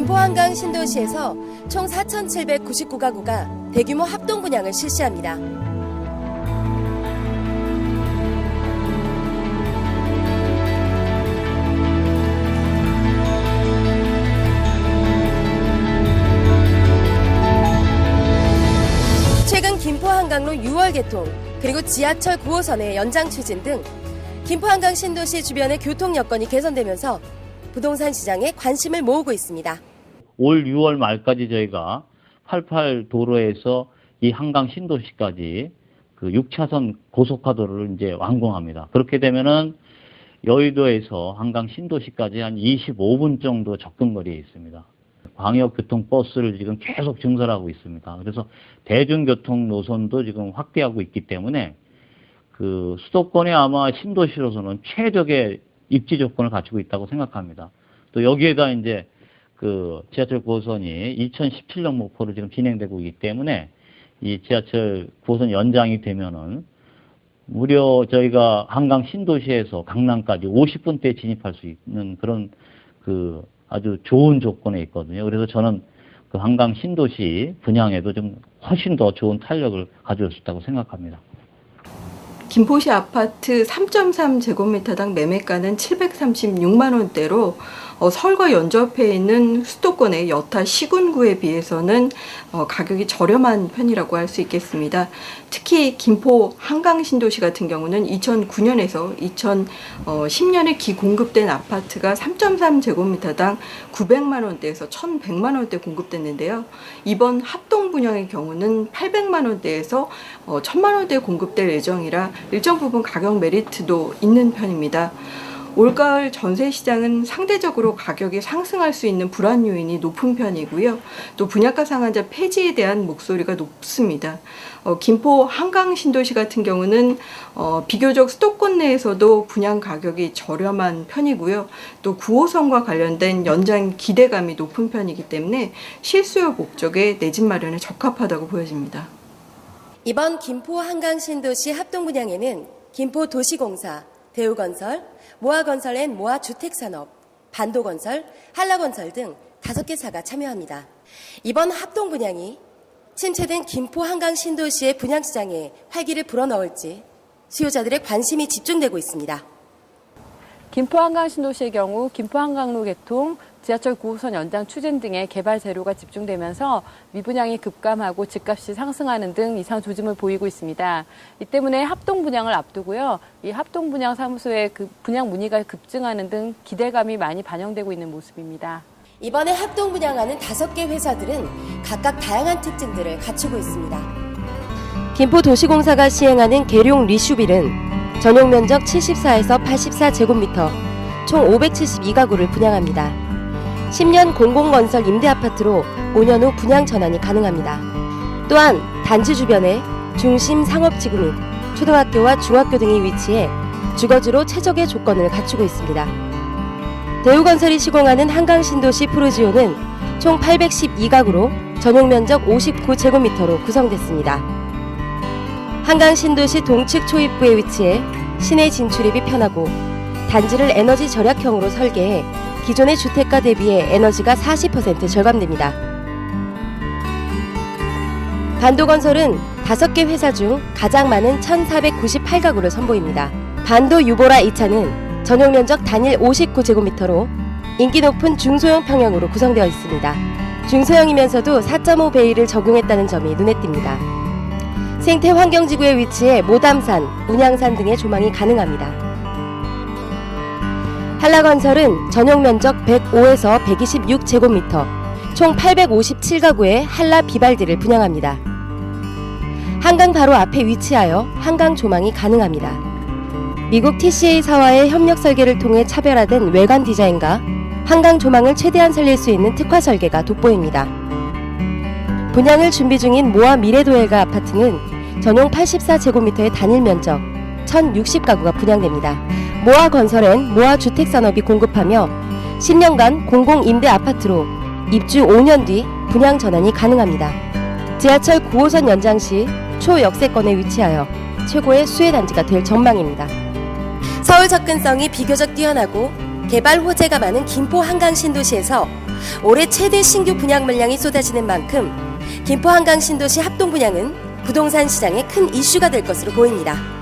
김포 한강 신도시에서 총 4,799가구가 대규모 합동 분양을 실시합니다. 최근 김포 한강로 6월 개통, 그리고 지하철 9호선의 연장 추진 등 김포 한강 신도시 주변의 교통 여건이 개선되면서 부동산 시장에 관심을 모으고 있습니다. 올 6월 말까지 저희가 88 도로에서 이 한강 신도시까지 그 6차선 고속화도를 이제 완공합니다. 그렇게 되면은 여의도에서 한강 신도시까지 한 25분 정도 접근 거리에 있습니다. 광역교통버스를 지금 계속 증설하고 있습니다. 그래서 대중교통 노선도 지금 확대하고 있기 때문에 그 수도권의 아마 신도시로서는 최적의 입지 조건을 갖추고 있다고 생각합니다. 또 여기에다 이제 그 지하철 9호선이 2017년 목표로 지금 진행되고 있기 때문에 이 지하철 9호선 연장이 되면은 무려 저희가 한강 신도시에서 강남까지 50분대에 진입할 수 있는 그런 그 아주 좋은 조건에 있거든요. 그래서 저는 그 한강 신도시 분양에도 좀 훨씬 더 좋은 탄력을 가져올 수 있다고 생각합니다. 김포시 아파트 3.3제곱미터당 매매가는 736만 원대로 어, 서울과 연접해 있는 수도권의 여타 시군구에 비해서는 어, 가격이 저렴한 편이라고 할 수 있겠습니다. 특히 김포 한강 신도시 같은 경우는 2009년에서 2010년에 기공급된 아파트가 3.3제곱미터당 900만 원대에서 1,100만 원대 공급됐는데요. 이번 합동 분양의 경우는 800만 원대에서 어, 1,000만 원대 공급될 예정이라 일정 부분 가격 메리트도 있는 편입니다. 올가을 전세 시장은 상대적으로 가격이 상승할 수 있는 불안 요인이 높은 편이고요. 또 분양가 상한제 폐지에 대한 목소리가 높습니다. 어, 김포 한강 신도시 같은 경우는 어, 비교적 수도권 내에서도 분양 가격이 저렴한 편이고요. 또 9호선과 관련된 연장 기대감이 높은 편이기 때문에 실수요 목적의 내 집 마련에 적합하다고 보여집니다. 이번 김포 한강 신도시 합동 분양에는 김포 도시공사, 대우건설, 모아건설 앤 모아주택산업, 반도건설, 한라건설 등 다섯 개사가 참여합니다. 이번 합동 분양이 침체된 김포 한강 신도시의 분양시장에 활기를 불어넣을지 수요자들의 관심이 집중되고 있습니다. 김포 한강 신도시의 경우 김포 한강로 개통, 지하철 9호선 연장 추진 등의 개발 재료가 집중되면서 미분양이 급감하고 집값이 상승하는 등 이상 조짐을 보이고 있습니다. 이 때문에 합동 분양을 앞두고요. 이 합동 분양 사무소의 그 분양 문의가 급증하는 등 기대감이 많이 반영되고 있는 모습입니다. 이번에 합동 분양하는 다섯 개 회사들은 각각 다양한 특징들을 갖추고 있습니다. 김포도시공사가 시행하는 계룡 리슈빌은 전용 면적 74에서 84제곱미터, 총 572가구를 분양합니다. 10년 공공건설 임대아파트로 5년 후 분양 전환이 가능합니다. 또한 단지 주변에 중심 상업지구 및 초등학교와 중학교 등이 위치해 주거지로 최적의 조건을 갖추고 있습니다. 대우건설이 시공하는 한강신도시 프로지오는 총 812가구로 전용 면적 59제곱미터로 구성됐습니다. 한강신도시 동측 초입부에 위치해 시내 진출입이 편하고 단지를 에너지 절약형으로 설계해 기존의 주택가 대비해 에너지가 40% 절감됩니다. 반도건설은 5개 회사 중 가장 많은 1,498가구를 선보입니다. 반도 유보라 2차는 전용 면적 단일 59제곱미터로 인기 높은 중소형 평형으로 구성되어 있습니다. 중소형이면서도 4.5 베일을 적용했다는 점이 눈에 띕니다. 생태 환경지구에 위치해 모담산, 운양산 등의 조망이 가능합니다. 한라건설은 전용 면적 105에서 126제곱미터, 총 857가구의 한라 비발디를 분양합니다. 한강 바로 앞에 위치하여 한강 조망이 가능합니다. 미국 TCA사와의 협력 설계를 통해 차별화된 외관 디자인과 한강 조망을 최대한 살릴 수 있는 특화 설계가 돋보입니다. 분양을 준비 중인 모아 미래도엘가 아파트는 전용 84제곱미터의 단일 면적 1060가구가 분양됩니다. 모아 건설엔 모아 주택 산업이 공급하며 10년간 공공 임대 아파트로 입주 5년 뒤 분양 전환이 가능합니다. 지하철 9호선 연장 시 초역세권에 위치하여 최고의 수혜 단지가 될 전망입니다. 서울 접근성이 비교적 뛰어나고 개발 호재가 많은 김포 한강 신도시에서 올해 최대 신규 분양 물량이 쏟아지는 만큼 김포 한강 신도시 합동 분양은 부동산 시장의 큰 이슈가 될 것으로 보입니다.